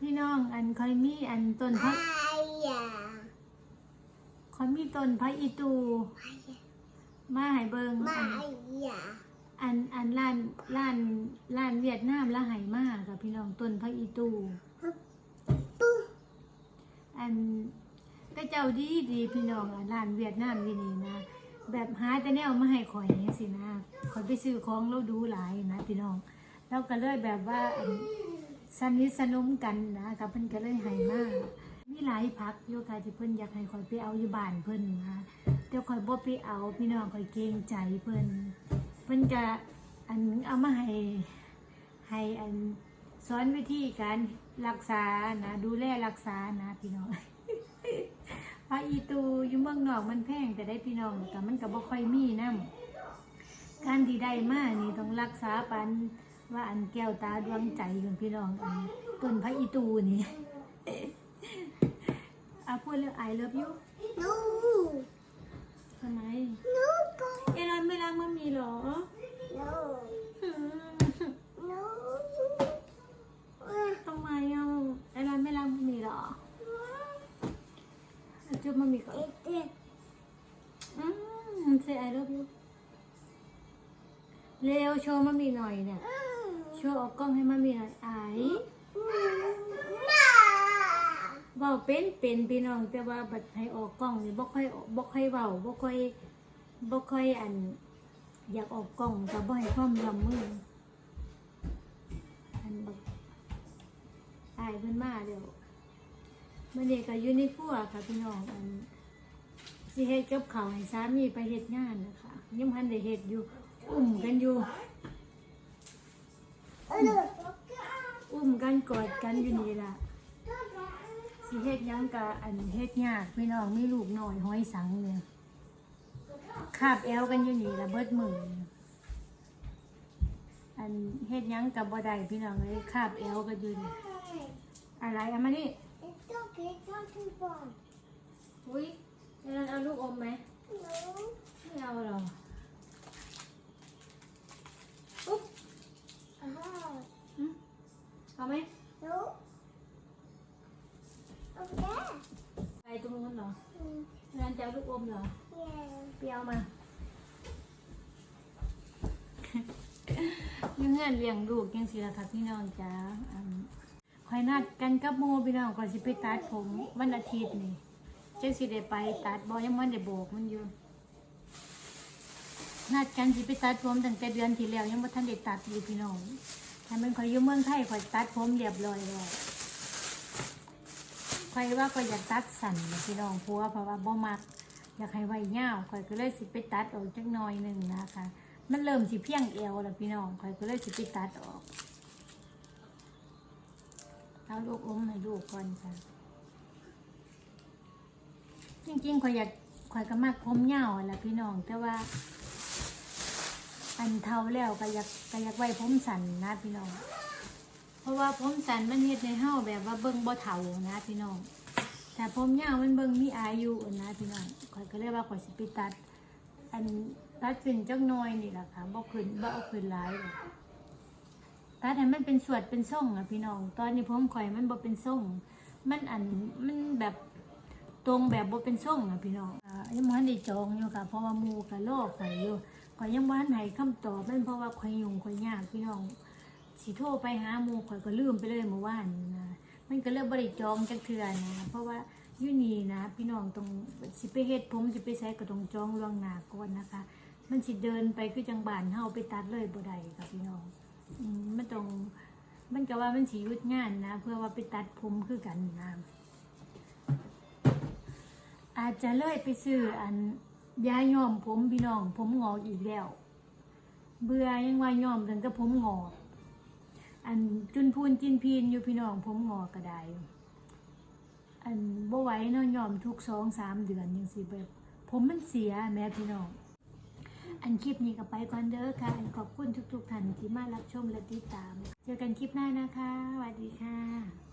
พี่น้องอันคอยมีอันต้นพัก Aya. คอยมีต้นพักอีตู มาให้เบิงอัน Maya. อันอันร้านร้านร้านเวียดนามละไหมากกับพี่น้องต้นพักอีตู อันก็เจ้าดีดีพี่น้องอะร้านเวียดนามที่นี่นะแบบหาแต่แนวมาให้ข่อยอย่างนี้สินะข่อยไปซื้อของเราดูหลายนะพี่น้องเราก็เลยแบบว่าอัน สนิทสนมกันนะกับเพิ่นก็เลยให้มากมีหลายพักโยค่ะที่เพิ่นอยากให้ข่อยไปเอาอยู่บ้านเพิ่นนะแต่ข่อยบ่ไปเอาพี่น้องข่อยเกรงใจเพิ่นเพิ่นจะอันเอามาให้ให้อันสอนวิธีการรักษานะดูแลรักษานะพี่น้องพระอีตูอยู่เมืองนอกมันแพงแต่ได้พี่น้องแต่มันก็บ่ค่อยมีน้ำการที่ได้มานี่ต้องรักษาปัน ว่าอันแก้วตาดวงใจของพี่น้องอันต้นพระอีตูนี่อาพูดเรื่องไอเลิฟยู No. ทำไม No. go. เอรอนไม่รักมันมีหรอ No. หืม No. ทำไมอะเอรอนไม่รักมันมีหรอจุ๊บมันมีก่อน It is. อืมเซไอเลิฟยูเร็วโชว์มันมีหน่อยเนี่ยโช่ว์ออกกล้องให้มันมีหน่อยไอ Ma. เว้าเป็นเป็นพี่น้องแต่ว่าบัดให้ออกกล้องนี่บ่ค่อยบ่ค่อยเว้าบ่ค่อยบ่ค่อยอัน อยากออกกล้องก็บ่ให้ความร่วมมืออันบักอายเพิ่นมาเดี๋ยวมื้อนี้ก็อยู่ในครัวค่ะพี่น้องอันสิเฮ็ดกับข้าวให้สามีไปเฮ็ดงานนะคะยังพันได้เฮ็ดอยู่ อุ้มกันอยู่ อุ้มกันกอดกันอยู่นี่ล่ะสิเฮ็ดหยังกะอันเฮ็ดยากพี่น้องมีลูกน้อยห้อยสังเนี่ยคาบแอวกันอยู่นี่ละเบิดมืออันเฮ็ดหยังกับบ่ได้พี่น้องเลยคาบแอวกันอยู่นี่อะไรเอามานี่ It's okay. Not too far. อุ้ยแล้วเอาลูกอมไหม No. ไม่เอาหรอ Ah. หึ เอาไหม No. Okay. ไปตรงนู้นเหรอ Mm, งานจะเอาลูกอมเหรอ Yeah. ไปเอามาอยังเงื่อนเลี้ยงลูกยังสิละค่ะพี่น้องจ้าอันคอยนัดกันกับโมพี่น้องก่อนสิไปตัดผมวันอาทิตย์นี่จังสิได้ไปตัดบอยังมันได้โบกมันอยู่ นัดกันสิไปตัดผมตั้งแต่เดือนที่แล้วยังบ่ทันได้ตัดอยู่พี่น้อง ถ้ามันคอยอยู่เมืองไทยคอยตัดผมเรียบร้อยแล้วคอยว่าคอยอยากตัดสั้นพี่น้องเพราะว่าเพราะว่าบ่มัก อยากให้ไว้ยาวคอยก็เลยสิไปตัดออกจักหน่อยหนึ่งนะคะ มันเริ่มสิเพียงเอวแล้วพี่น้องคอยก็เลยสิไปตัดออกเอาลูกอมให้ลูกก่อนค่ะจริงๆคอยอยากคอยก็มักผมยาวแหละพี่น้องแต่ว่า อันเท่าแล้วก็อยากก็อยากไว้ผมสันนะพี่น้อง เพราะว่าผมสันมันเฮ็ดในเฮาแบบว่าเบิ่งบ่เฒ่านะพี่น้อง แต่ผมยาวมันเบิ่งมีอายุนะพี่น้องข่อยก็เลยว่าข่อยสิไปตัด อันตัดขึ้นจักหน้อยนี่แหละค่ะบ่ขึ้นบ่เอาขึ้นหลายหรอกตัดให้มันเป็นสวดเป็นส่งอะพี่น้อง ตอนนี้ผมข่อยมันบ่เป็นส่ง มันอันมันแบบตรงแบบบ่เป็นส่งอะพี่น้องอ่ายังบ่ทันได้จองอยู่ค่ะ เพราะว่าหมู่ก็รอข่อยอยู่ ข่อยยังบ่ทันให้คำตอบมันเพราะว่าข่อยยุ่งข่อยยากพี่น้องสิโทรไปหาหมู่ข่อยก็ลืมไปเลยเมื่อวานนะมันก็เลยบริจองจักเทื่อนะเพราะว่าอยู่นี่นะ พี่น้องต้องสิไปเฮ็ดผมสิไปใช้ก็ต้องจองล่วงหน้าก่อนนะคะ มันสิเดินไปคือจังบานเฮาไปตัดเลยบ่ได้ค่ะพี่น้องอืมมันต้องมันก็ว่ามันสิหยุดงานนะ เพื่อว่าไปตัดผมคือกันนะอาจจะเลยไปซื้ออัน ยาย้อมผมพี่น้อง ผมงอกอีกแล้ว เบื่อยังว่าย้อมตั้งแต่ผมงอก อันจุนพูนจินพีนอยู่พี่น้องผมงอกกระไดอันบ่ไหว้เนาะยอมทุกสองสามเดือนยังสิแบบผมมันเสียแม่พี่น้อง อันคลิปนี้ก็ไปก่อนเด้อค่ะ อันขอบคุณทุกๆท่านที่มารับชมและติดตาม เจอกันคลิปหน้านะคะสวัสดีค่ะ